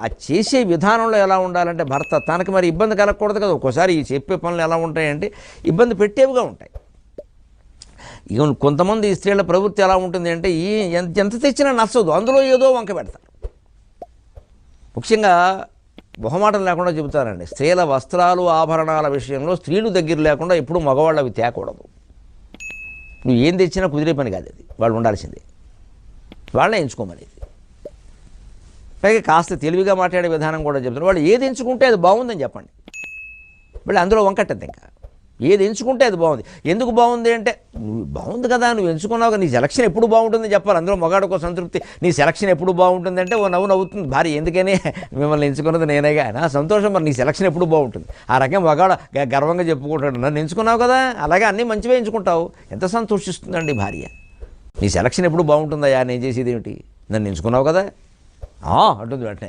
ఆ చేసే విధానంలో ఎలా ఉండాలంటే భర్త తనకి మరి ఇబ్బంది కలగకూడదు కదా. ఒక్కోసారి ఈ చెప్పే పనులు ఎలా ఉంటాయంటే ఇబ్బంది పెట్టేవిగా ఉంటాయి. ఇక కొంతమంది స్త్రీల ప్రవృత్తి ఎలా ఉంటుంది అంటే ఈ ఎంత ఎంత తెచ్చినా నచ్చదు. అందులో ఏదో వంక పెడతారు. ముఖ్యంగా మొహమాటం లేకుండా చెబుతారండి. స్త్రీల వస్త్రాలు ఆభరణాల విషయంలో స్త్రీలు దగ్గర లేకుండా ఎప్పుడు మగవాళ్ళు అవి తేకూడదు. నువ్వు ఏం తెచ్చినా కుదిరే పని కాదు అది. వాళ్ళు ఉండాల్సిందే. వాళ్ళనే ఎంచుకోమనేది. పైగా కాస్త తెలివిగా మాట్లాడే విధానం కూడా చెప్తున్నారు వాళ్ళు ఏది ఎంచుకుంటే అది బాగుందని చెప్పండి. మళ్ళీ అందులో వంకట్టద్దు ఇంకా. ఏది ఎంచుకుంటే అది బాగుంది. ఎందుకు బాగుంది అంటే నువ్వు బాగుంది కదా నువ్వు ఎంచుకున్నావు నీ సెలక్షన్ ఎప్పుడు బాగుంటుంది చెప్పాలి. అందులో మగాడికో సంతృప్తి. నీ సెలక్షన్ ఎప్పుడు బాగుంటుంది అంటే ఓ నవ్వు నవ్వుతుంది. భార్య ఎందుకని? మిమ్మల్ని ఎంచుకున్నది నేనేగా నా సంతోషం మరి నీ సెలక్షన్ ఎప్పుడు బాగుంటుంది? ఆ రకం మగాడ గర్వంగా చెప్పుకుంటాడు. నన్ను ఎంచుకున్నావు కదా అలాగే అన్నీ మంచివే ఎంచుకుంటావు. ఎంత సంతోషిస్తుందండి భార్య? నీ సెలక్షన్ ఎప్పుడు బాగుంటుందయ్యా? నేను చేసేది ఏమిటి? నన్ను ఎంచుకున్నావు కదా? ആ ഒട്ടൊന്നും വേണ്ടേ